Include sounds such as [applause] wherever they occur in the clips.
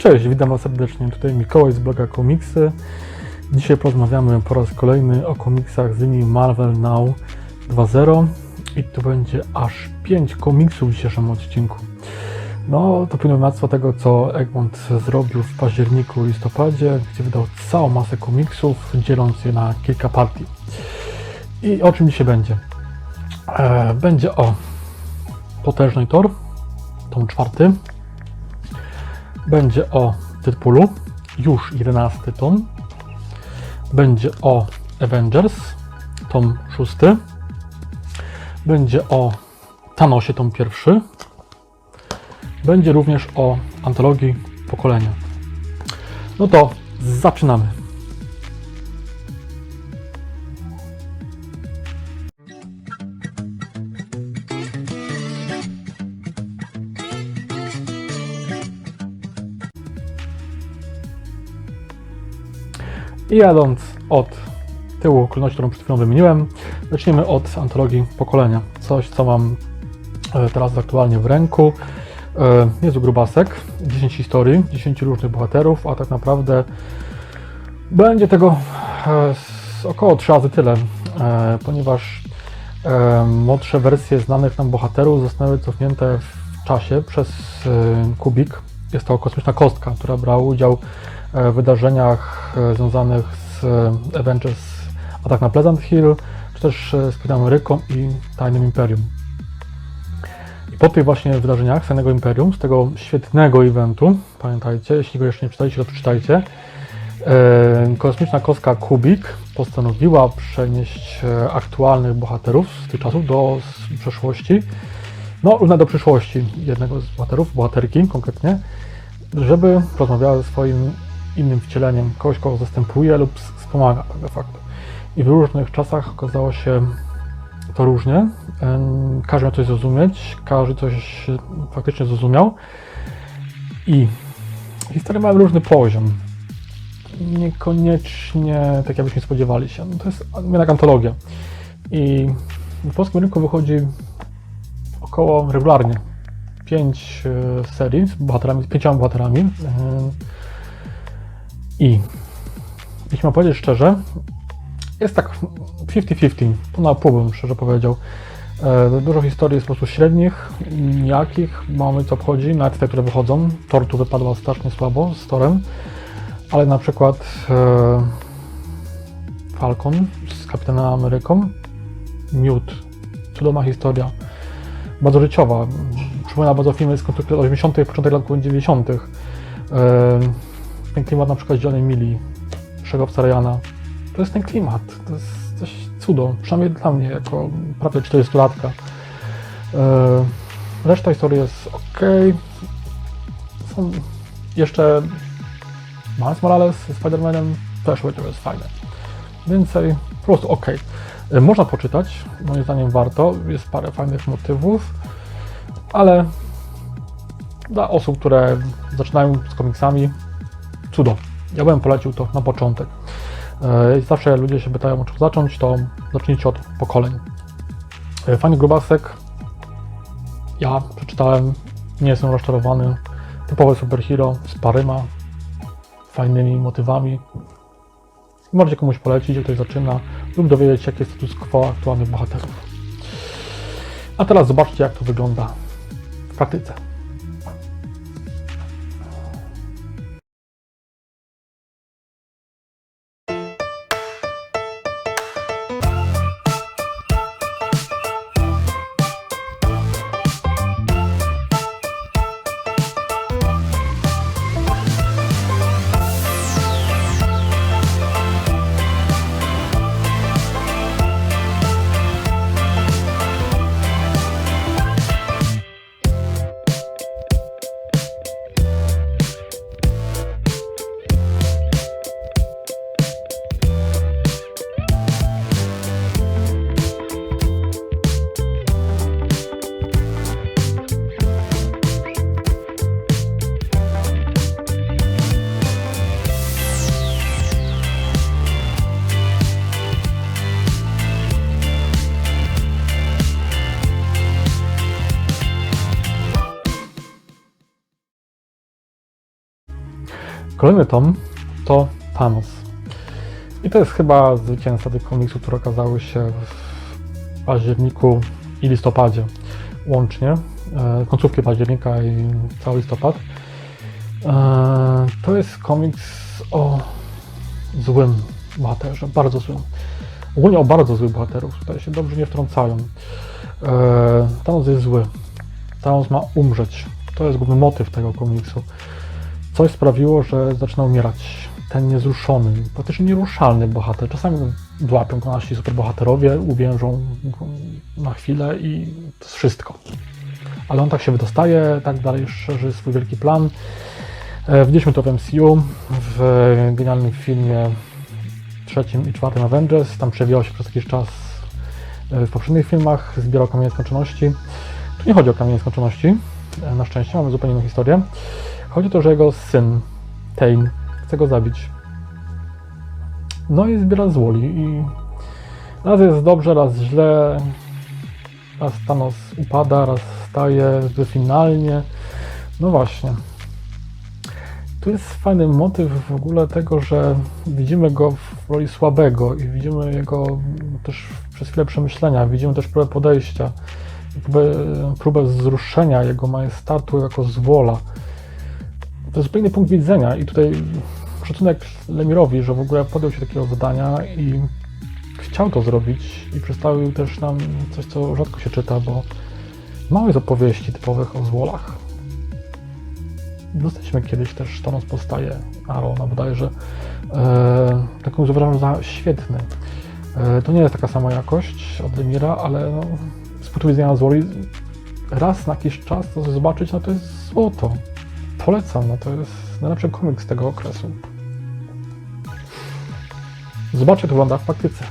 Cześć, witam Was serdecznie. Tutaj Mikołaj z bloga Komiksy. Dzisiaj porozmawiamy po raz kolejny o komiksach z linii Marvel Now 2.0 i tu będzie aż 5 komiksów w dzisiejszym odcinku. No, to pełnomoctwo tego, co Egmont zrobił w październiku, listopadzie, gdzie wydał całą masę komiksów, dzieląc je na kilka partii. I o czym dzisiaj będzie? E, będzie o Potężnej Thor, tom czwarty, będzie o Deadpoolu, już 11 tom. Będzie o Avengers, tom 6. Będzie o Thanosie, tom pierwszy. Będzie również o antologii pokolenia. No to zaczynamy. I jadąc od tyłu kolejności, którą przed chwilą wymieniłem, zaczniemy od antologii pokolenia. Coś, co mam e, teraz aktualnie w ręku. E, Jest grubasek, 10 historii, 10 różnych bohaterów, a tak naprawdę będzie tego e, około 3 razy tyle, ponieważ młodsze wersje znanych nam bohaterów zostały cofnięte w czasie przez Kubik. Jest to kosmiczna kostka, która brała udział wydarzeniach e, związanych z e, Avengers Atak na Pleasant Hill, czy też e, z Kapitanem Ameryką i Tajnym Imperium. I po tych właśnie wydarzeniach Tajnego Imperium, z tego świetnego eventu, pamiętajcie, jeśli go jeszcze nie czytaliście, to przeczytajcie, e, kosmiczna kostka Kubik postanowiła przenieść e, aktualnych bohaterów z tych czasów do przeszłości, no, do przyszłości jednego z bohaterów, bohaterki konkretnie, żeby rozmawiała ze swoim innym wcieleniem, kogoś, kogo zastępuje lub wspomaga tak de facto. I w różnych czasach okazało się to różnie. Każdy miał coś zrozumieć, każdy coś faktycznie zrozumiał. I historie mają różny poziom. Niekoniecznie tak, jakbyśmy spodziewali się. No to jest jednak antologia. I w polskim rynku wychodzi około regularnie pięć e, serii z bohaterami, z pięcioma bohaterami. I jeśli mam powiedzieć szczerze, jest tak 50-50, pół na pół bym szczerze powiedział. E, Dużo historii jest po prostu średnich, nijakich, mamy co obchodzi, nawet te, które wychodzą. Tor tu wypadła strasznie słabo z Torem, ale na przykład e, Falcon z Kapitanem Ameryką, Miód, cudowna historia, bardzo życiowa, przypomina bardzo filmy z końcówki lat 80., początek lat 90. Ten klimat na przykład Zielonej Mili, Szegowca Ryana. To jest ten klimat, to jest coś cudo, przynajmniej dla mnie, jako prawie 40-latka. E, reszta historii jest ok. Są jeszcze Miles Morales z Spider-Manem, też że jest fajne. Więcej, po prostu ok. E, Można poczytać, moim zdaniem warto, jest parę fajnych motywów, ale dla osób, które zaczynają z komiksami, cudo. Ja bym polecił to na początek. E, Zawsze ludzie się pytają, czego zacząć, to zacznijcie od pokoleń. E, Fajny grubasek. Ja przeczytałem, nie jestem rozczarowany. Typowy superhero z paryma, fajnymi motywami. Możecie komuś polecić, jak ktoś zaczyna, lub dowiedzieć się, jaki jest status quo aktualnych bohaterów. A teraz zobaczcie, jak to wygląda w praktyce. Kolejny tom to Thanos. I to jest chyba zwycięzca tych komiksów, które okazały się w październiku i listopadzie łącznie. E, końcówki października i cały listopad. E, to jest komiks o złym bohaterze, bardzo złym. Ogólnie o bardzo złych bohaterów, tutaj się dobrze nie wtrącają. E, Thanos jest zły. Thanos ma umrzeć. To jest główny motyw tego komiksu. Coś sprawiło, że zaczyna umierać. Ten niezruszony, praktycznie nieruszalny bohater. Czasami złapią go nasi superbohaterowie, uwiężą na chwilę i to jest wszystko. Ale on tak się wydostaje, tak dalej szerzy swój wielki plan. E, Widzieliśmy to w MCU, w genialnym filmie trzecim i czwartym Avengers. Tam przewijał się przez jakiś czas e, w poprzednich filmach, zbierał kamienie skończoności. Tu nie chodzi o kamienie skończoności, e, na szczęście, mamy zupełnie inną historię. Chodzi o to, że jego syn, Tain, chce go zabić. No i zbiera złoli i raz jest dobrze, raz źle, raz Thanos upada, raz staje zbyt finalnie. No właśnie. Tu jest fajny motyw w ogóle tego, że widzimy go w roli słabego i widzimy jego też przez chwilę przemyślenia, widzimy też próbę podejścia, próbę, próbę wzruszenia jego majestatu jako zwola. To jest zupełnie punkt widzenia i tutaj szacunek Lemirowi, że w ogóle podjął się takiego zadania i chciał to zrobić i przedstawił też nam coś, co rzadko się czyta, bo mało jest opowieści typowych o zwolach. Dostaliśmy kiedyś też Thanos powstaje, Arona bodajże. E, taką uważam za świetny. E, to nie jest taka sama jakość od Lemira, ale no, z punktu widzenia Zwoli raz na jakiś czas to zobaczyć, no to jest złoto. Polecam, no to jest najlepszy komiks tego okresu. Zobaczcie, to wygląda w praktyce.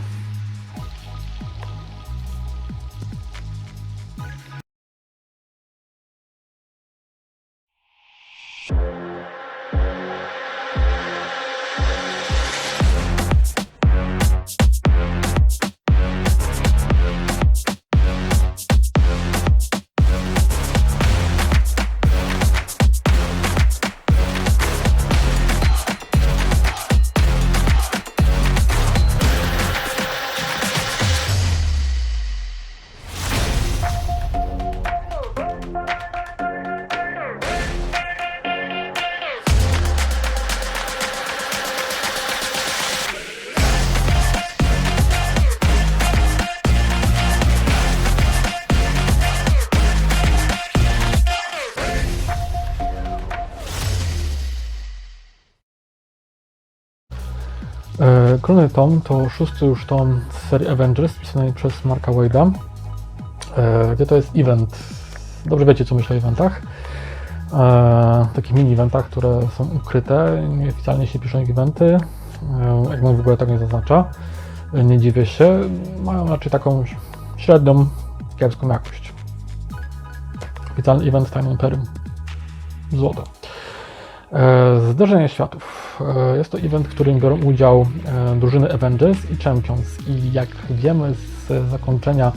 Kolejny tom to szósty już tom z serii Avengers, pisanej przez Marka Wade'a, e, gdzie to jest event. Dobrze wiecie, co myślę o eventach. E, takich mini eventach, które są ukryte, nieoficjalnie się piszą ich eventy. E, jak w ogóle tak nie zaznacza. Nie dziwię się. Mają raczej taką średnią, kiepską jakość. Oficjalny event Time Imperium. Złoto. Zderzenie światów. E, Jest to event, w którym biorą udział e, drużyny Avengers i Champions. I jak wiemy z zakończenia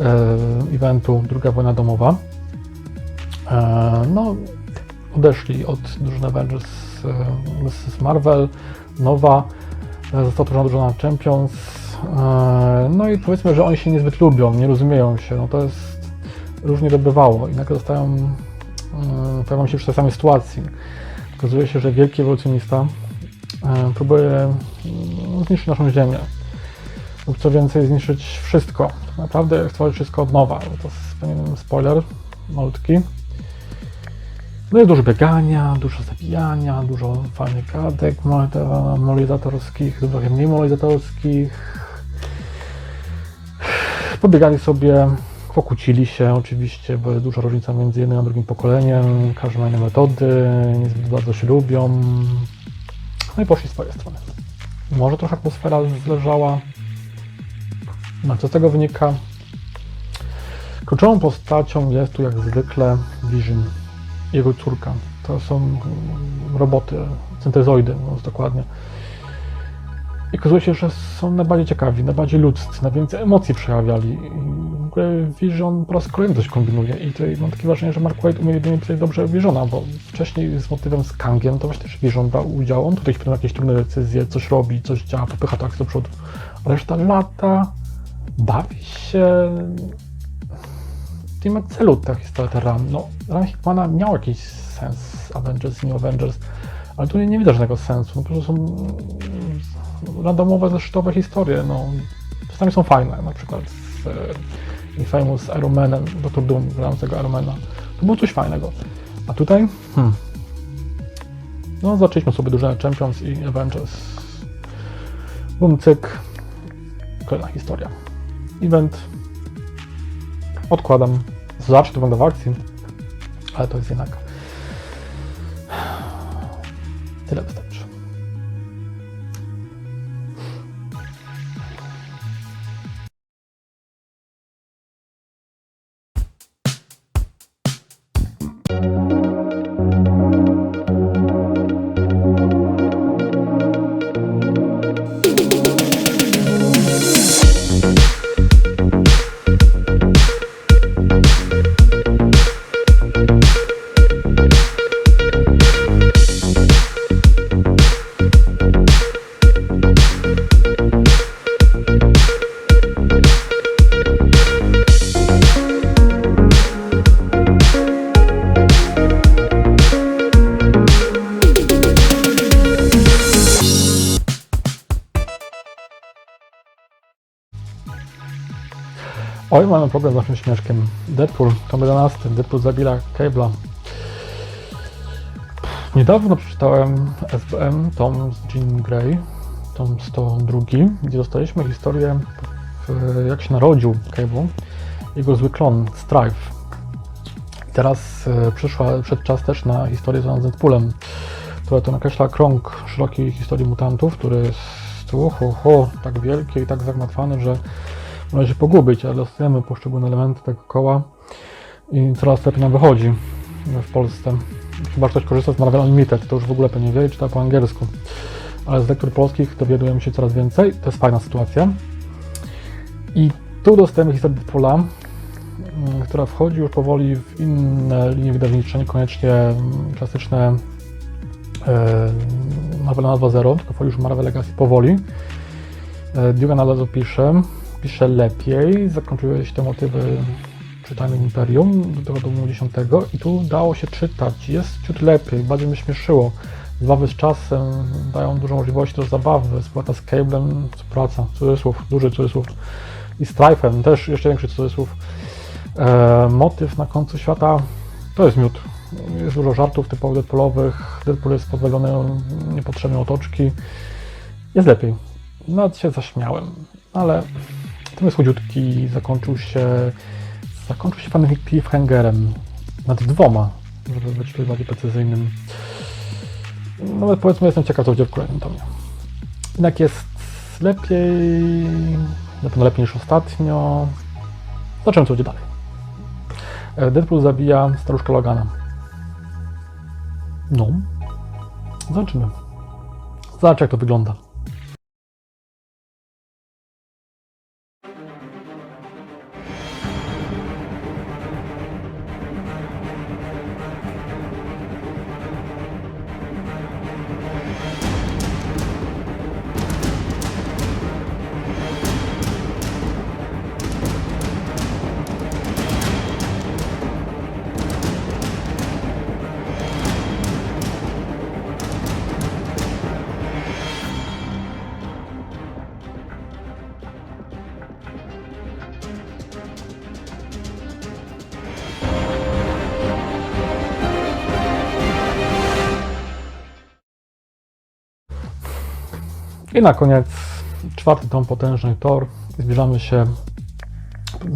e, eventu Druga wojna domowa, no, odeszli od drużyny Avengers z Marvel, nowa, została tworzona drużyna Champions. No i powiedzmy, że oni się niezbyt lubią, nie rozumieją się. No to jest różnie to bywało i nagle zostają, e, pojawiają się przy tej samej sytuacji. Okazuje się, że wielki ewolucjonista próbuje mm, zniszczyć naszą Ziemię. Lub co więcej, zniszczyć wszystko. Naprawdę stworzyć wszystko od nowa. To jest pewien spoiler malutki. No jest dużo biegania, dużo zabijania, dużo fajnych gadek moralizatorskich, trochę mniej moralizatorskich. Pobiegali sobie, pokłócili się oczywiście, bo jest duża różnica między jednym a drugim pokoleniem, każdy ma inne metody, niezbyt bardzo się lubią. No i poszli swoje strony. Może trochę atmosfera zleżała. No co z tego wynika? Kluczową postacią jest tu jak zwykle Vision, jego córka. To są roboty, syntezoidy, mówiąc dokładnie. I okazuje się, że są najbardziej ciekawi, najbardziej ludzcy, najwięcej emocji przejawiali. I w ogóle Vision po raz kolejny coś kombinuje i tutaj mam takie wrażenie, że Mark Waid umie jedynie pisać dobrze Visiona, bo wcześniej z motywem z Kangiem to właśnie też Vision brał udział, on tutaj wpływa jakieś trudne decyzje, coś robi, coś działa, popycha tak do przodu, ale reszta lata bawi się nie ma celu ta historia, Ram. No, Ram Hickmana miał jakiś sens, Avengers i New Avengers, ale tu nie, nie widzę żadnego sensu. No, po prostu są randomowe, zeszytowe historie. No. Czasami są fajne, na przykład z e, Infamous Iron Manem, Dr. Doom, grając tego Ironmana. To było coś fajnego. A tutaj? Hmm. No, zaczęliśmy sobie duże Champions i Avengers. Bum, cyk. Kolejna historia. Event odkładam. Zawsze to będę w akcji, ale to jest jednak [sighs] tyle wystarczy. Oj, mamy problem z naszym śmieszkiem. Deadpool, tom 11, Deadpool zabila Cable'a. Niedawno przeczytałem SBM, tom z Jean Grey, tom 102, gdzie dostaliśmy historię, jak się narodził Cable, jego zły klon, Strife. Teraz e, przyszła, przyszedł czas też na historię związaną z Deadpoolem, która to nakreśla krąg szerokiej historii mutantów, który jest uhu, hu, tak wielki i tak zagmatwany, że może się pogubić, ale dostajemy poszczególne elementy tego koła i coraz lepiej nam wychodzi w Polsce. Chyba ktoś korzysta z Marvel Unlimited, to już w ogóle pewnie wie czyta po angielsku. Ale z lektur polskich dowiadujemy się coraz więcej, to jest fajna sytuacja. I tu dostajemy historię Deadpoola, mm, która wchodzi już powoli w inne linie wydawnicze, niekoniecznie mm, klasyczne e, Marvel na 2.0, tylko już Marvel Legacy powoli. E, Dugan Nalezo pisze, pisze lepiej, zakończyły się te motywy czytajnym Imperium do tego domu 10 i tu dało się czytać, jest ciut lepiej, bardziej mnie śmieszyło. Zabawy z czasem dają dużo możliwości do zabawy, współpraca z Cablem, współpraca, cudzysłów, duży cudzysłów i Strife'em, też jeszcze większy cudzysłów. E, motyw na końcu świata to jest miód. Jest dużo żartów typowo Deadpoolowych, Deadpool jest pozbawiony niepotrzebnej otoczki. Jest lepiej. Nawet się zaśmiałem, ale ten jest chudziutki, zakończył się zakończył się panem cliffhangerem nad dwoma, żeby być tutaj bardziej precyzyjnym. Nawet powiedzmy jestem ciekaw, co będzie w kolejnym tomie. Jednak jest lepiej, na pewno lepiej niż ostatnio. Zobaczymy, co będzie dalej. Deadpool zabija staruszkę Logana. No. Zobaczymy. Zobacz, jak to wygląda. I na koniec czwarty tom Potężny Tor. Zbliżamy się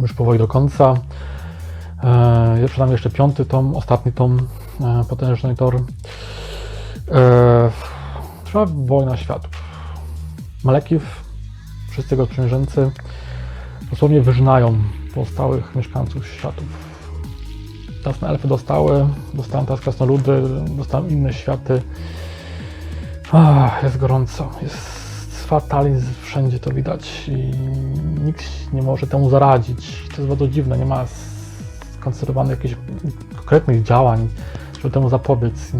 już powoli do końca. E, przed nami jeszcze piąty tom, ostatni tom e, Potężny Tor. E, trwa wojna światów. Malekiw, wszyscy jego księżęcy dosłownie wyżnają pozostałych mieszkańców światów. Jasne elfy dostały, dostają teraz krasnoludy, dostają inne światy. Ach, jest gorąco, jest fatalizm, wszędzie to widać i nikt nie może temu zaradzić. To jest bardzo dziwne, nie ma skoncentrowanych jakichś konkretnych działań, żeby temu zapobiec.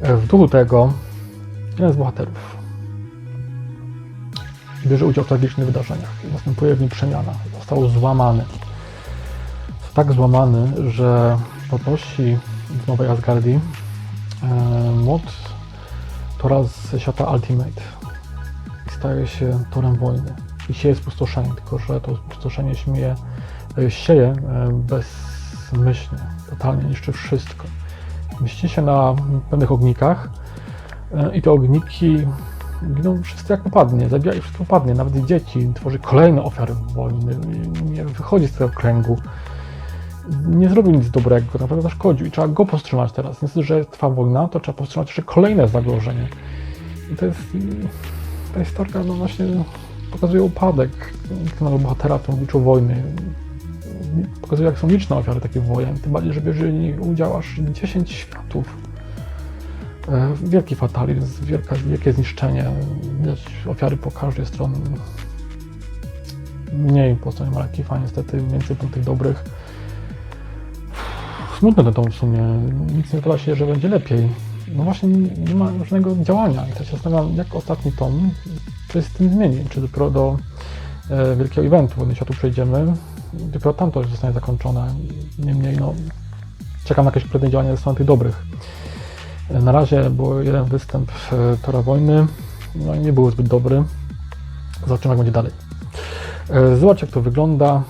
E, w duchu tego jeden z bohaterów bierze udział w tragicznych wydarzeniach i następuje w nim przemiana. Został złamany. Jest tak złamany, że poprosi w Nowej Asgardii e, młot Tora z świata Ultimate staje się torem wojny. I sieje spustoszenie, tylko że to spustoszenie śmieje, e, sieje e, bezmyślnie, totalnie niszczy wszystko. Mści się na pewnych ognikach e, i te ogniki giną wszyscy jak popadnie, zabija ich wszystko popadnie, nawet i dzieci, tworzy kolejne ofiary wojny, i nie wychodzi z tego kręgu. Nie zrobił nic dobrego, naprawdę zaszkodził i trzeba go powstrzymać teraz. Niestety, że trwa wojna, to trzeba powstrzymać jeszcze kolejne zagrożenie. I to jest, ta historia no właśnie pokazuje upadek naszego bohatera w obliczu wojny. Pokazuje, jak są liczne ofiary takich wojen, tym bardziej, że bierze udział aż 10 światów. E, Wielki fatalizm, wielka, wielkie zniszczenie, ofiary po każdej stronie. Mniej po stronie Malakifa, niestety, więcej po tych dobrych. Smutne to w sumie, nic nie wydaje się, że będzie lepiej. No właśnie nie, ma żadnego działania i to się zastanawiam, jak ostatni tom, czy z tym zmieni, czy dopiero do e, wielkiego eventu Wojny Światu przejdziemy, dopiero tam to już zostanie zakończone. Niemniej, no, czekam na jakieś kolejne działania ze strony tych dobrych. Na razie był jeden występ e, Tora Wojny, no i nie był zbyt dobry. Zobaczymy, jak będzie dalej. E, Zobacz, jak to wygląda.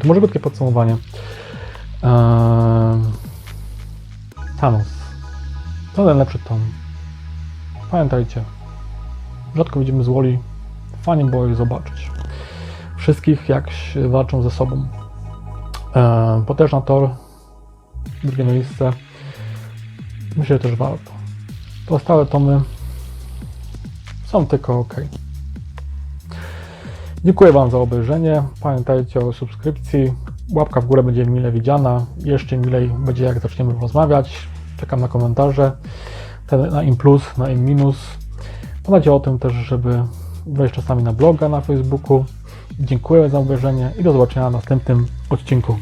To może krótkie podsumowanie. Eee... Thanos. To ten lepszy tom. Pamiętajcie, rzadko widzimy z Woli. Fajnie było ich zobaczyć. Wszystkich jak walczą ze sobą. Eee, potężna Thor. Drugie miejsce. Myślę, że też warto. Pozostałe tomy są tylko ok. Dziękuję Wam za obejrzenie. Pamiętajcie o subskrypcji. Łapka w górę będzie mile widziana. Jeszcze milej będzie jak zaczniemy rozmawiać. Czekam na komentarze. Na im plus, na im minus. Pamiętajcie o tym też, żeby wejść czasami na bloga na Facebooku. Dziękuję za obejrzenie i do zobaczenia w następnym odcinku.